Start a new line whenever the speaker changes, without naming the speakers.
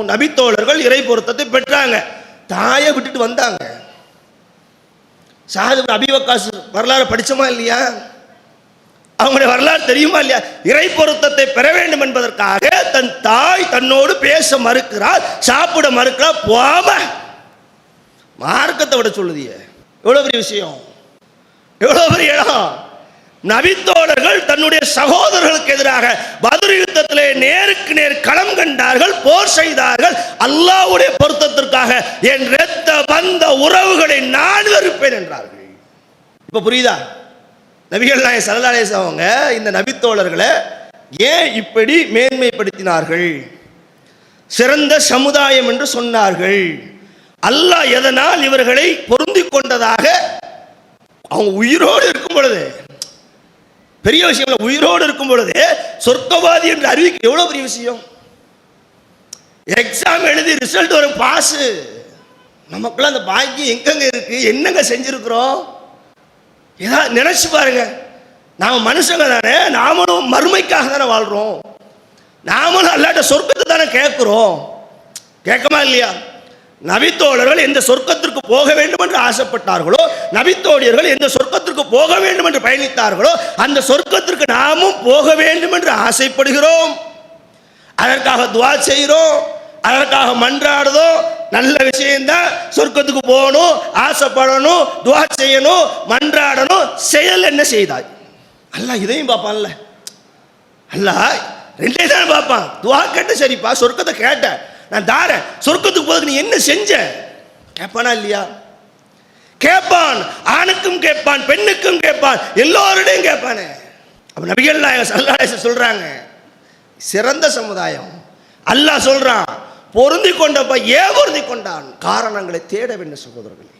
நபித்தோழர்கள் இறை பொருத்தத்தை பெற்றாங்க. தாயை விட்டுட்டு வந்தாங்க. சாது அபிவகாஸ் வரலாறு படித்தோமா இல்லையா? அவங்களுடைய வரலாறு தெரியுமா இல்லையா? இறை பொருத்தத்தை பெற வேண்டும் என்பதற்காக தன் தாய் தன்னோடு பேச மறுக்கிறார் சாப்பிட மறுக்கிறார் போம மார்க்கத்தை விட சொல்லுதிய. எவ்வளவு பெரிய விஷயம்? எவ்வளோ பெரிய இடம்? நபித்தோழர்கள் தன்னுடைய சகோதரர்களுக்கு எதிராக பதில் யுத்தத்திலே செய்தார்கள். அல்லாஹ்வுடைய பொருத்தத்திற்காக என் ரத்த வந்த உறவுகளை நான் வெறுப்பேன் என்றார்கள். இப்ப புரியுதா? நபிகள் நாயகம் ஸல்லல்லாஹு அவங்க இந்த நபித்தோழர்களை ஏன் இப்படி மேன்மைப்படுத்தினார்கள்? சிறந்த சமுதாயம் என்று சொன்னார்கள். அல்லாஹ் எதனால் இவர்களை பொருந்தி கொண்டதாக அவங்க உயிரோடு இருக்கும் பொழுது பெரிய விஷயம் உயிரோடு இருக்கும் பொழுது சொர்க்கவாதி என்று அறிவிக்க எவ்வளவு பெரிய விஷயம்? எக்ஸாம் எழுதி ரிசல்ட் வரும் பாஸ் நமக்குள்ள அந்த பாக்கியம் எங்கெங்க இருக்கு? என்னங்க செஞ்சிருக்கிறோம்? ஏதாவது நினைச்சு பாருங்க. நாம் மனுஷங்க தானே நாமளும் மறுமைக்காக தானே வாழ்றோம். நாமளும் அல்லாட்ட சொர்க்கத்தை தானே கேட்குறோம். கேட்கமா இல்லையா? நபித்தோழர்கள் எந்த சொர்க்கத்திற்கு போக வேண்டும் என்று ஆசைப்பட்டார்களோ நபித்தோழியர்கள் எந்த சொர்க்கத்திற்கு போக வேண்டும் என்று பயணித்தார்களோ அந்த சொர்க்கத்திற்கு நாமும் போக வேண்டும் என்று ஆசைப்படுகிறோம். அதற்காக துவா செய்கிறோம். அதற்காக மன்றாடுதோ நல்ல விஷயம்தான் சொர்க்கத்துக்கு போகணும் ஆசைப்படணும் துவா செய்யணும் மன்றாடணும். செயல் என்ன செய்தாய்? அல்ல இதையும் பார்ப்பான்ல. அல்லாஹ் ரெண்டே தான் பார்ப்பான். துவா கேட்ட சரிப்பா சொர்க்கத்தை கேட்ட. நான் தாரேன். சொர்க்கத்துக்கு போதுக்கு நீ என்ன செஞ்ச? கேட்பானா இல்லையா? கேட்பான். ஆணுக்கும் கேட்பான் பெண்ணுக்கும் கேட்பான். எல்லோருடையும் கேட்பானே. அப்போ நபிகள் நாயகம் ஸல்லல்லாஹு சொல்கிறாங்க சிறந்த சமுதாயம். அல்லாஹ் சொல்கிறான் பொருந்தி கொண்டப்ப ஏன் கொண்டான். காரணங்களை தேட வேண்டும் சகோதரர்களே.